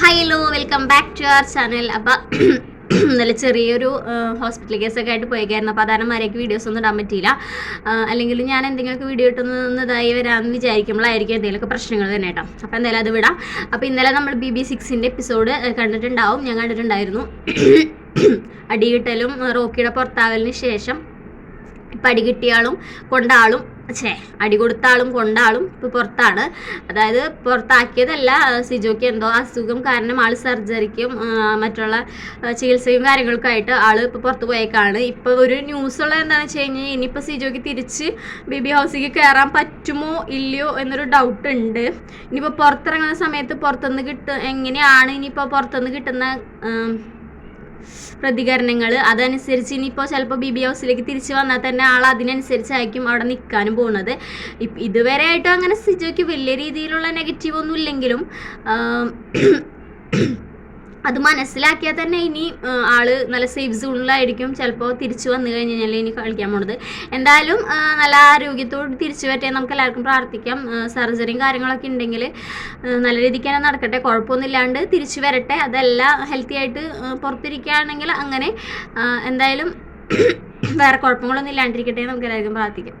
Hello welcome back to our channel അപ്പം നല്ല ചെറിയൊരു ഹോസ്പിറ്റൽ കേസൊക്കെ ആയിട്ട് പോയേക്കായിരുന്നു. അപ്പോൾ അതാണ് മരയ്ക്ക് വീഡിയോസ് ഒന്നും ഇടാൻ പറ്റിയില്ല. അല്ലെങ്കിൽ ഞാൻ എന്തെങ്കിലുമൊക്കെ വീഡിയോ ഇട്ടുന്നതായി വരാമെന്ന് വിചാരിക്കുമ്പോഴായിരിക്കും എന്തെങ്കിലുമൊക്കെ പ്രശ്നങ്ങൾ തന്നെ കേട്ടോ. അപ്പോൾ എന്തായാലും അത് വിടാം. അപ്പോൾ ഇന്നലെ നമ്മൾ ബി ബി സിക്സിന്റെ എപ്പിസോഡ് കണ്ടിട്ടുണ്ടാവും. ഞാൻ കണ്ടിട്ടുണ്ടായിരുന്നു. അടികിട്ടലും റോക്കിയുടെ പുറത്താവലിന് ശേഷം ഇപ്പം അടി കിട്ടിയാളും കൊണ്ടാളും ഛേ അടി കൊടുത്ത ആളും കൊണ്ടാളും ഇപ്പൊ പുറത്താണ്. അതായത് പുറത്താക്കിയതല്ല സിജോക്ക് എന്തോ അസുഖം കാരണം ആൾ സർജറിക്കും മറ്റുള്ള ചികിത്സയും കാര്യങ്ങൾക്കായിട്ട് ആൾ ഇപ്പൊ പുറത്ത് പോയേക്കാണ്. ഇപ്പൊ ഒരു ന്യൂസ് ഉള്ളത് എന്താണെന്ന് വെച്ച് കഴിഞ്ഞാൽ ഇനിയിപ്പോൾ സിജോക്ക് തിരിച്ച് ബേബി ഹൗസിക്ക് കയറാൻ പറ്റുമോ ഇല്ലയോ എന്നൊരു ഡൗട്ട് ഉണ്ട്. ഇനിയിപ്പോൾ പുറത്തിറങ്ങുന്ന സമയത്ത് പുറത്തുനിന്ന് കിട്ടും എങ്ങനെയാണ് ഇനിയിപ്പോൾ പുറത്തുനിന്ന് കിട്ടുന്ന പ്രതികരണങ്ങൾ അതനുസരിച്ച് ഇനിയിപ്പോൾ ചിലപ്പോൾ ബി ബി ഹൗസിലേക്ക് തിരിച്ച് വന്നാൽ തന്നെ ആൾ അതിനനുസരിച്ചായിരിക്കും അവിടെ നിൽക്കാനും പോകുന്നത് ഇതുവരെ ആയിട്ടും അങ്ങനെ സിജോയ്ക്ക് വലിയ രീതിയിലുള്ള നെഗറ്റീവ് ഒന്നും ഇല്ലെങ്കിലും അത് മനസ്സിലാക്കിയാൽ തന്നെ ഇനി ആൾ നല്ല സേഫ് സോണിലായിരിക്കും ചിലപ്പോൾ തിരിച്ചു വന്നു കഴിഞ്ഞ് കഴിഞ്ഞാൽ ഇനി കളിക്കാൻ പോണത്. എന്തായാലും നല്ല ആരോഗ്യത്തോട് തിരിച്ചു പറ്റിയാൽ നമുക്ക് എല്ലാവർക്കും പ്രാർത്ഥിക്കാം. സർജറിയും കാര്യങ്ങളൊക്കെ ഉണ്ടെങ്കിൽ നല്ല രീതിക്ക് തന്നെ നടക്കട്ടെ. കുഴപ്പമൊന്നുമില്ലാണ്ട് തിരിച്ചു വരട്ടെ. അതെല്ലാം ഹെൽത്തി ആയിട്ട് പുറത്തിരിക്കുകയാണെങ്കിൽ അങ്ങനെ എന്തായാലും വേറെ കുഴപ്പങ്ങളൊന്നും ഇല്ലാണ്ടിരിക്കട്ടെ നമുക്ക് എല്ലാവർക്കും പ്രാർത്ഥിക്കാം.